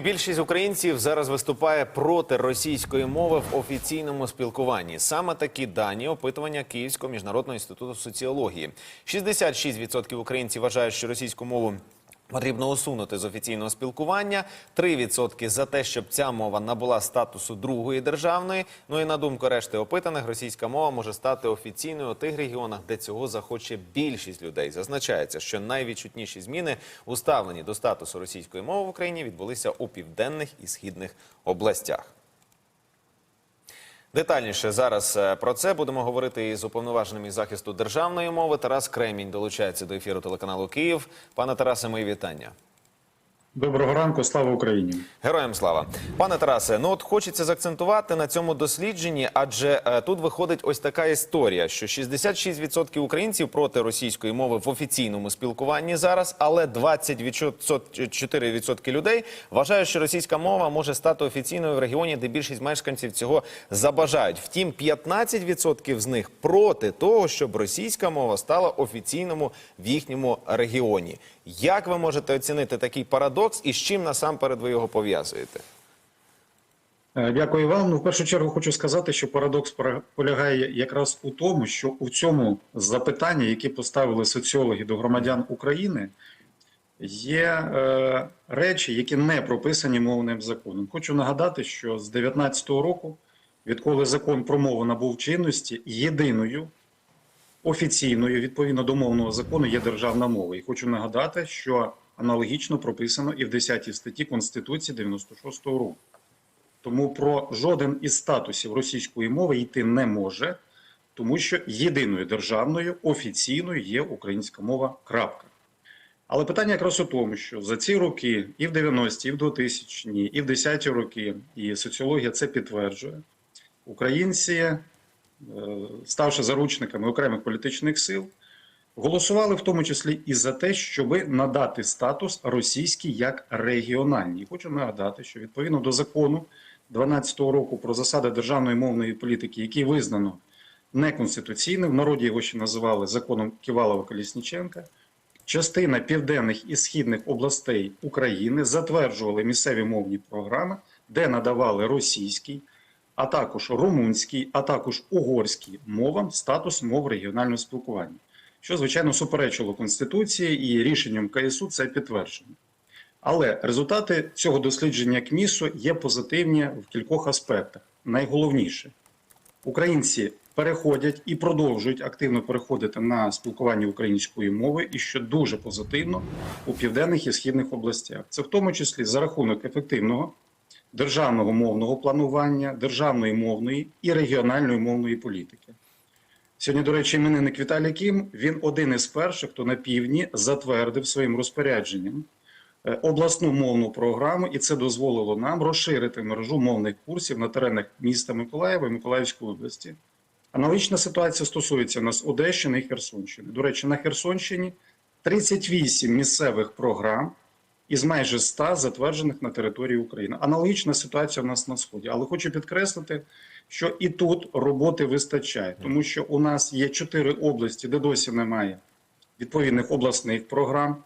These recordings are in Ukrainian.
більшість українців зараз виступає проти російської мови в офіційному спілкуванні. Саме такі дані опитування Київського міжнародного інституту соціології. 66% українців вважають, що російську мову. Потрібно усунути з офіційного спілкування 3% за те, щоб ця мова набула статусу другої державної. Ну і на думку решти опитаних, російська мова може стати офіційною у тих регіонах, де цього захоче більшість людей. Зазначається, що найвідчутніші зміни у ставленні до статусу російської мови в Україні відбулися у південних і східних областях. Детальніше зараз е, про це будемо говорити із уповноваженим із захисту державної мови. Тарас Кремінь долучається до ефіру телеканалу Київ. Пане Тарасе, мої вітання. Доброго ранку, слава Україні. Героям слава, пане Тарасе. Ну от хочеться заакцентувати на цьому дослідженні, адже е, тут виходить ось така історія, що 66% українців проти російської мови в офіційному спілкуванні зараз, але 24% людей вважають, що російська мова може стати офіційною в регіоні, де більшість мешканців цього забажають. Втім, 15% з них проти того, щоб російська мова стала офіційному в їхньому регіоні. Як ви можете оцінити такий парадокс і з чим насамперед ви його пов'язуєте? Е, Дякую вам. Ну, в першу чергу хочу сказати, що парадокс полягає якраз у тому, що у цьому запитанні, які поставили соціологи до громадян України, є е, речі, які не прописані мовним законом. Хочу нагадати, що з 2019 року, відколи закон про мову набув чинності, єдиною офіційною відповідно до мовного закону є державна мова. І хочу нагадати, що аналогічно прописано і в 10 статті Конституції 96-го року. Тому про жоден із статусів російської мови йти не може, тому що єдиною державною офіційною є українська мова. Крапка. Але питання якраз у тому, що за ці роки, і в 90-ті, і в 2000-ті, і в 10-ті роки, і соціологія це підтверджує, українці, е, ставши заручниками окремих політичних сил, голосували в тому числі і за те, щоб надати статус російський як регіональній. Хочу нагадати, що відповідно до закону 12-го року про засади державної мовної політики, який визнано неконституційним, в народі його ще називали законом Ківалова-Колісніченка, частина південних і східних областей України затверджували місцеві мовні програми, де надавали російський, а також румунський, а також угорський мовам статус мов регіонального спілкування, що звичайно суперечило конституції і рішенням КСУ це підтверджено. Але результати цього дослідження КМІСу є позитивні в кількох аспектах. Найголовніше, українці переходять і продовжують активно переходити на спілкування української мови, і що дуже позитивно у південних і східних областях. Це в тому числі за рахунок ефективного державного мовного планування, державної мовної і регіональної мовної політики. Сьогодні, до речі, іменинник Віталій Кім, він один із перших, хто на півдні затвердив своїм розпорядженням е, обласну мовну програму, і це дозволило нам розширити мережу мовних курсів на теренах міста Миколаєва і Миколаївської області. Аналогічна ситуація стосується нас Одещини і Херсонщини. До речі, на Херсонщині 38 місцевих програм із майже 100 затверджених на території України. Аналогічна ситуація у нас на сході. Але хочу підкреслити, що і тут роботи вистачає, тому що у нас є чотири області, де досі немає відповідних обласних програм.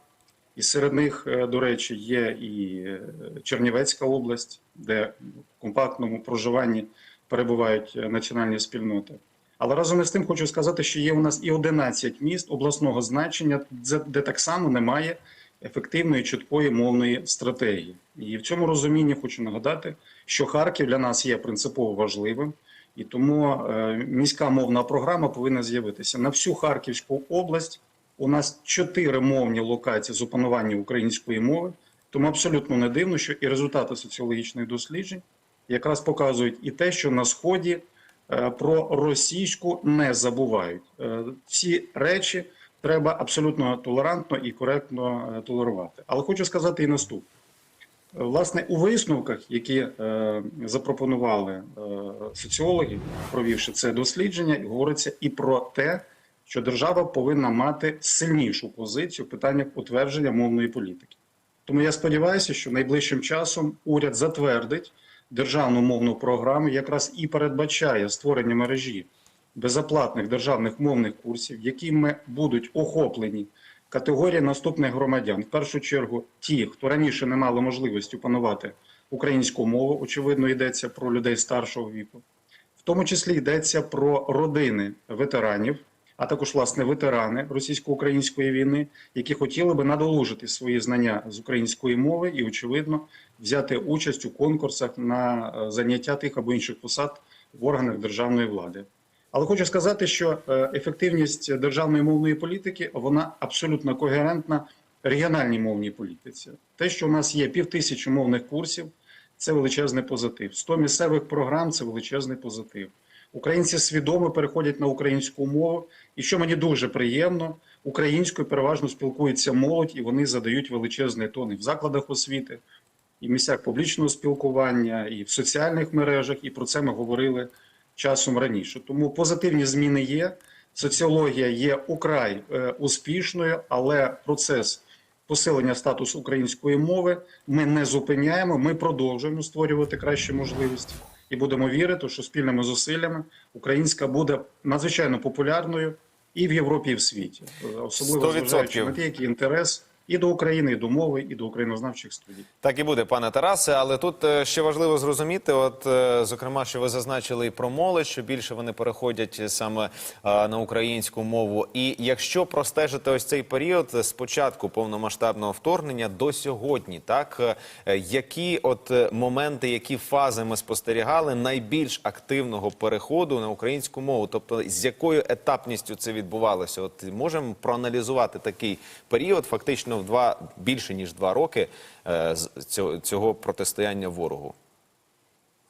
І серед них, е, до речі, є і е, Чернівецька область, де в компактному проживанні перебувають е, національні спільноти. Але разом із тим хочу сказати, що є у нас і 11 міст обласного значення, де- де так само немає ефективної чіткої мовної стратегії. І в цьому розумінні хочу нагадати, що Харків для нас є принципово важливим, і тому е, міська мовна програма повинна з'явитися на всю Харківську область. У нас чотири мовні локації з опанування української мови, тому абсолютно не дивно, що і результати соціологічних досліджень якраз показують і те, що на сході е, про російську не забувають. Е, Ці речі треба абсолютно толерантно і коректно е, толерувати. Але хочу сказати і наступне. Е, Власне, у висновках, які е, запропонували соціологи, провівши це дослідження, говориться і про те, що держава повинна мати сильнішу позицію в питаннях утвердження мовної політики. Тому я сподіваюся, що найближчим часом уряд затвердить державну мовну програму, якраз і передбачає створення мережі безоплатних державних мовних курсів, якими будуть охоплені категорії наступних громадян. В першу чергу, ті, хто раніше не мали можливості опанувати українську мову, очевидно, йдеться про людей старшого віку. В тому числі йдеться про родини ветеранів, а також власне ветерани російсько-української війни, які хотіли би надолужити свої знання з української мови і, очевидно, взяти участь у конкурсах на е, заняття тих або інших посад в органах державної влади. Але хочу сказати, що е, ефективність державної мовної політики вона абсолютно когерентна регіональній мовній політиці. Те, що у нас є півтисячі мовних курсів, це величезний позитив. 100 місцевих програм це величезний позитив. Українці свідомо переходять на українську мову, і що мені дуже приємно, українською переважно спілкується молодь, і вони задають величезний тон і в закладах освіти, і в місцях публічного спілкування, і в соціальних мережах. І про це ми говорили часом раніше. Тому позитивні зміни є. Соціологія є украй е, успішною, але процес посилення статусу української мови ми не зупиняємо. Ми продовжуємо створювати кращі можливості і будемо вірити, що спільними зусиллями українська буде надзвичайно популярною і в Європі, і в світі, Е, особливо 100%. зважаючи на те, який інтерес і до України, і до мови, і до українознавчих студій. Так і буде, пане Тарасе. Але тут е, ще важливо зрозуміти, от е, зокрема, що ви зазначили і про молодь, що більше вони переходять саме е, на українську мову. І якщо простежити ось цей період з початку повномасштабного вторгнення до сьогодні, так які от моменти, які фази ми спостерігали найбільш активного переходу на українську мову, тобто з якою етапністю це відбувалося? От можемо проаналізувати такий період, фактично в два більше ніж два роки е, цього, цього протистояння ворогу.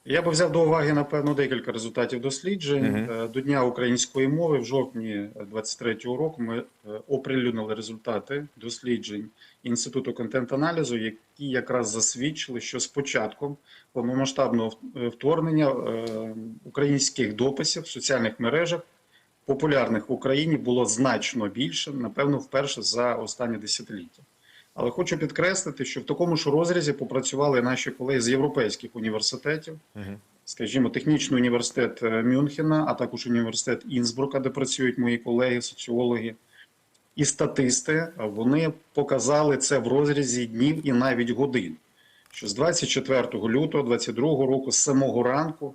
Я би взяв до уваги напевно декілька результатів досліджень Е, до Дня української мови. В жовтні 23-го року ми е, оприлюднили результати досліджень інституту контент-аналізу, які якраз засвідчили, що з початком повномасштабного вторгнення е, українських дописів в соціальних мережах популярних в Україні було значно більше, напевно, вперше за останні десятиліття. Але хочу підкреслити, що в такому ж розрізі попрацювали наші колеги з європейських університетів, скажімо, технічний університет е, Мюнхена, а також університет Інсбрука, де працюють мої колеги, соціологи і статисти. Вони показали це в розрізі днів і навіть годин. Що з 24 лютого 2022 року, з самого ранку,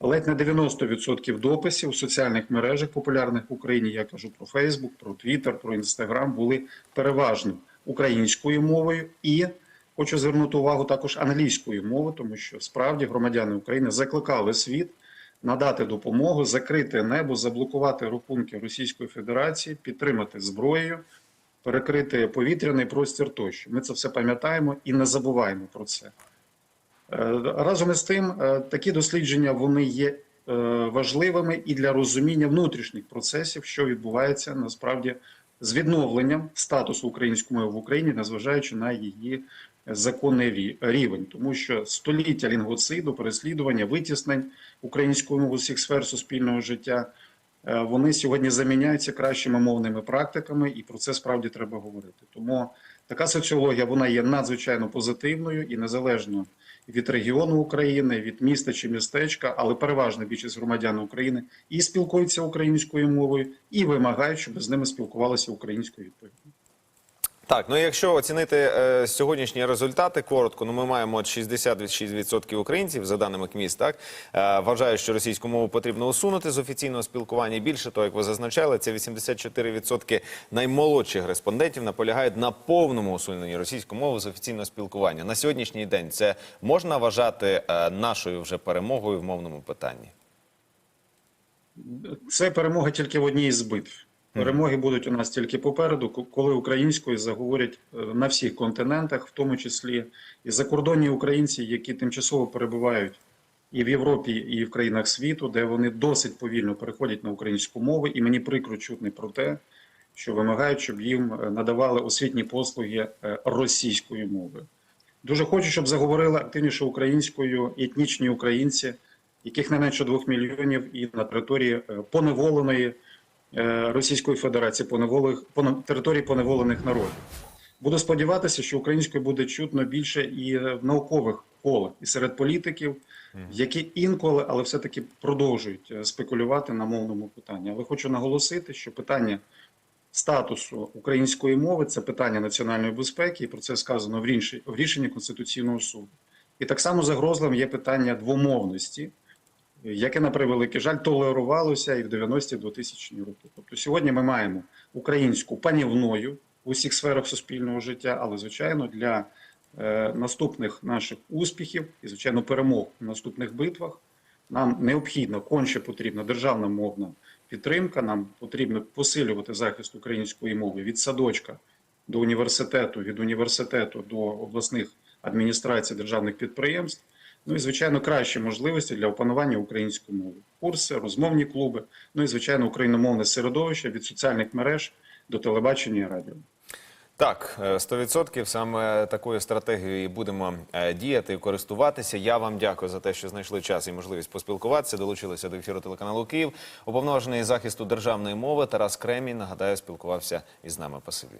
ледь не 90% дописів в соціальних мережах популярних в Україні, я кажу про Фейсбук, про Твіттер, про Інстаграм, були переважно українською мовою і хочу звернути увагу також англійською мовою, тому що справді громадяни України закликали світ надати допомогу, закрити небо, заблокувати рахунки Російської Федерації, підтримати зброєю, перекрити повітряний простір тощо. Ми це все пам'ятаємо і не забуваємо про це. Е, Разом із тим, е, такі дослідження вони є е, важливими і для розуміння внутрішніх процесів, що відбувається насправді з відновленням статусу української мови в Україні, незважаючи на її законний рівень, тому що століття лінгоциду, переслідування, витіснень української мови усіх сфер суспільного життя. Вони сьогодні заміняються кращими мовними практиками, і про це справді треба говорити. Тому така соціологія вона є надзвичайно позитивною і незалежно від регіону України, від міста чи містечка, але переважна більшість громадян України і спілкуються українською мовою, і вимагають, щоб з ними спілкувалися українською відповідно. Так, ну якщо оцінити е, сьогоднішні результати коротко, ну ми маємо от 66% українців, за даними КМІС, так е, вважають, що російську мову потрібно усунути з офіційного спілкування. Більше того, як ви зазначали, це 84% наймолодших респондентів наполягають на повному усуненні російської мови з офіційного спілкування. На сьогоднішній день це можна вважати е, нашою вже перемогою в мовному питанні. Це перемога тільки в одній із битв. Перемоги будуть у нас тільки попереду, коли українською заговорять е, на всіх континентах, в тому числі і закордонні українці, які тимчасово перебувають і в Європі, і в країнах світу, де вони досить повільно переходять на українську мову. І мені прикро чутно про те, що вимагають, щоб їм е, надавали освітні послуги е, російською мовою. Дуже хочу, щоб заговорили активніше українською етнічні українці, яких не менше двох мільйонів, і на території поневоленої Російської Федерації, поневолених пон- території поневолених народів. Буду сподіватися, що українською буде чутно більше і е, в наукових колах, і серед політиків, які інколи, але все-таки продовжують е, спекулювати на мовному питанні. Але хочу наголосити, що питання статусу української мови це питання національної безпеки, і про це сказано в рішенні Конституційного суду. І так само загрозливим є питання двомовності, яке, на превеликий жаль, толерувалося і в 90-ті 2000 роки. Тобто сьогодні ми маємо українську панівною в усіх сферах суспільного життя, але, звичайно, для е, наступних наших успіхів і, звичайно, перемог в наступних битвах нам необхідно, конче потрібна державна мовна підтримка. Нам потрібно посилювати захист української мови від садочка до університету, від університету до обласних адміністрацій державних підприємств. Ну і звичайно, кращі можливості для опанування української мови, курси, розмовні клуби. Ну і звичайно, україномовне середовище від соціальних мереж до телебачення і радіо. Так, е, 100% саме такою стратегією будемо е, діяти і користуватися. Я вам дякую за те, що знайшли час і можливість поспілкуватися. Долучилися до ефіру телеканалу Київ. Уповноважений захисту державної мови Тарас Кремінь, нагадаю, спілкувався із нами. Пасибі.